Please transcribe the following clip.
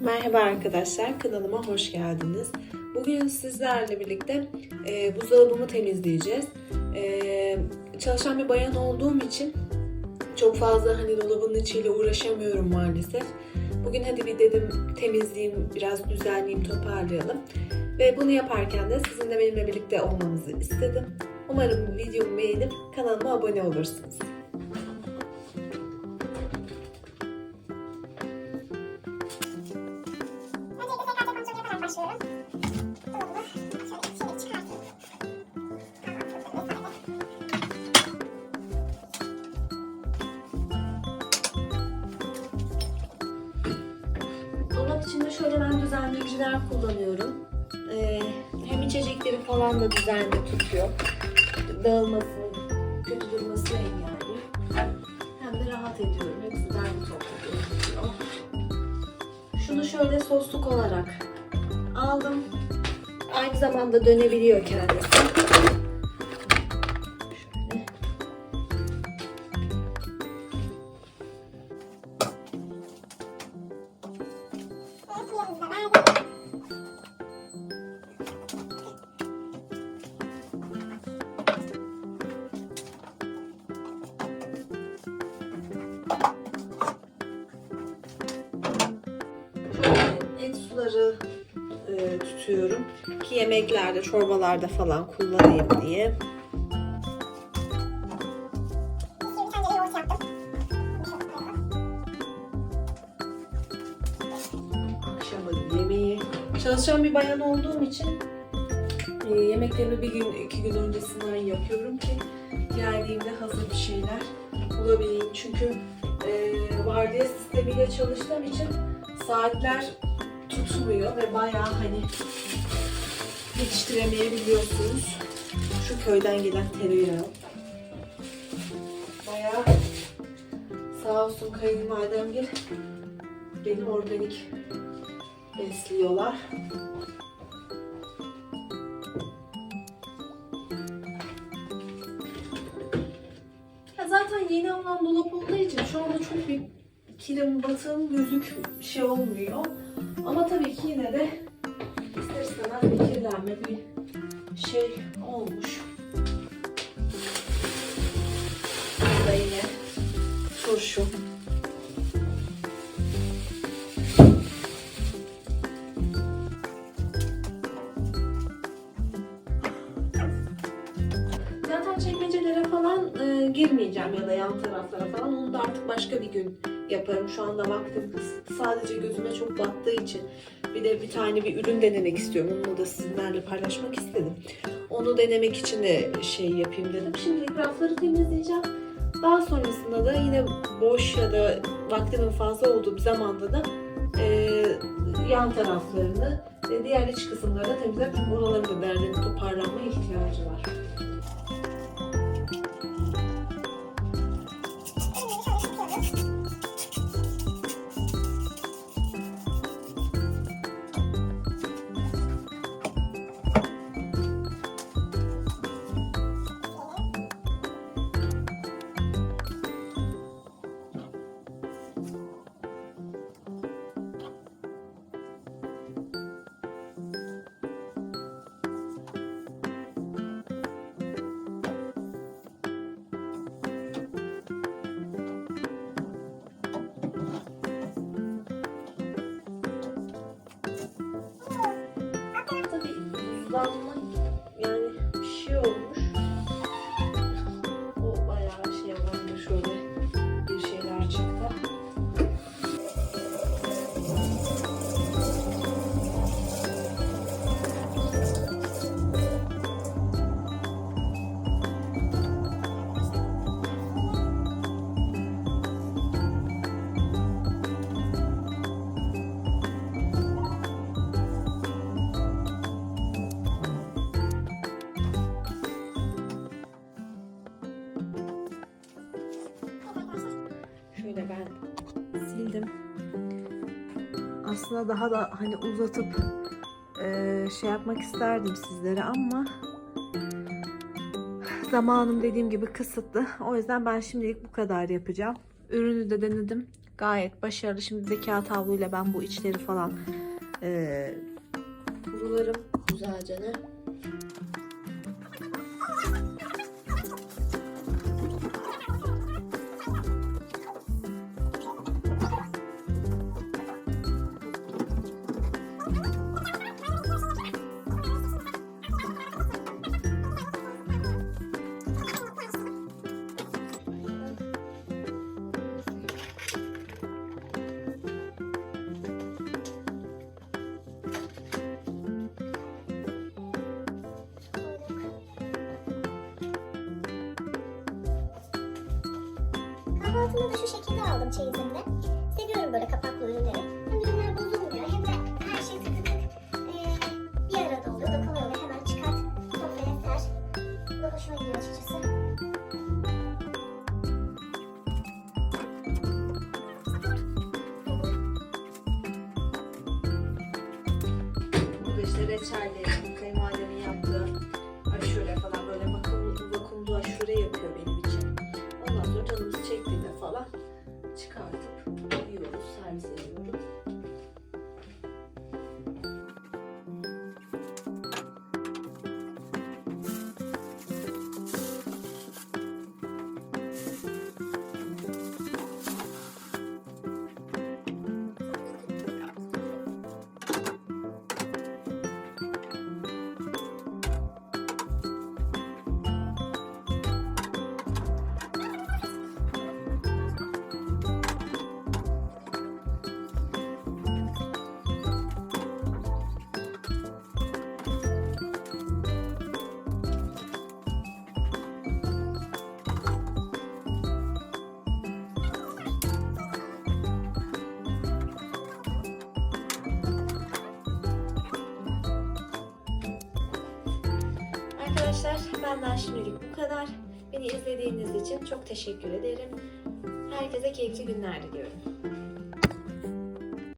Merhaba arkadaşlar, kanalıma hoş geldiniz. Bugün sizlerle birlikte e, buzdolabımı temizleyeceğiz. E, çalışan bir bayan olduğum için çok fazla hani dolabın içiyle uğraşamıyorum maalesef. Bugün hadi bir dedim temizleyeyim, biraz düzenleyeyim, toparlayalım. Ve bunu yaparken de sizin de benimle birlikte olmanızı istedim. Umarım videomu beğenip kanalıma abone olursunuz. Dolap içinde şöyle ben düzenleyiciler kullanıyorum. Ee, hem içecekleri falan da düzenli tutuyor. Dağılmasını, kötü durmasını engelliyor. Hem de rahat ediyorum. Hepsi derli toplu şöyle sosluk olarak aldım. Aynı zamanda dönebiliyor kendisi. Şöyle. Et suları tutuyorum ki yemeklerde, çorbalarda falan kullanayım diye. Akşam yemeği. Çalışan bir bayan olduğum için e, yemeklerimi bir gün, iki gün öncesinden yapıyorum ki geldiğimde hazır bir şeyler bulabileyim. Çünkü e, vardiya sistemiyle çalıştığım için saatler tutmuyor ve bayağı hani yetiştiremeyebiliyorsunuz. Şu köyden gelen tereyağı. Bayağı sağ olsun kayınvalidemgil benim organik besliyorlar. Ya zaten yeni alınan dolap olduğu için şu anda çok bir kilim batığım gözük şey olmuyor. Ama tabii ki yine de ister istemez bir kirlenme bir şey olmuş. Burada yine turşu. Zaten çekmecelere falan e, girmeyeceğim ya da yan taraflara falan. Onu da artık başka bir gün yaparım. Şu anda vaktim. Sadece gözüme çok battığı için. Bir de bir tane bir ürün denemek istiyorum. Onu da sizinlerle paylaşmak istedim. Onu denemek için de şey yapayım dedim. Şimdi rafları temizleyeceğim. Daha sonrasında da yine boş ya da vaktimin fazla olduğu bir zamanda da e, yan taraflarını ve diğer iç kısımlarını da temizlerim. Çünkü oraların da derlenip toparlanmaya ihtiyacı var. 么 Aslında daha da hani uzatıp eee, şey yapmak isterdim sizlere ama zamanım dediğim gibi kısıtlı. O yüzden ben şimdilik bu kadar yapacağım. Ürünü de denedim. Gayet başarılı. Şimdi de kağıt havluyla ben bu içleri falan e, kurularım güzelce ne. Kahvaltımı da şu şekilde aldım çeyizimde. Seviyorum böyle kapaklı ürünleri. Hem ürünler bozulmuyor hem de her şey tık tık eee, bir arada oluyor. Dokunuyor ve hemen çıkart, sofraya ser. Bu hoşuma gidiyor açıkçası. Bu da işte reçellerim, Arkadaşlar benden şimdilik bu kadar. Beni izlediğiniz için çok teşekkür ederim. Herkese keyifli günler diliyorum.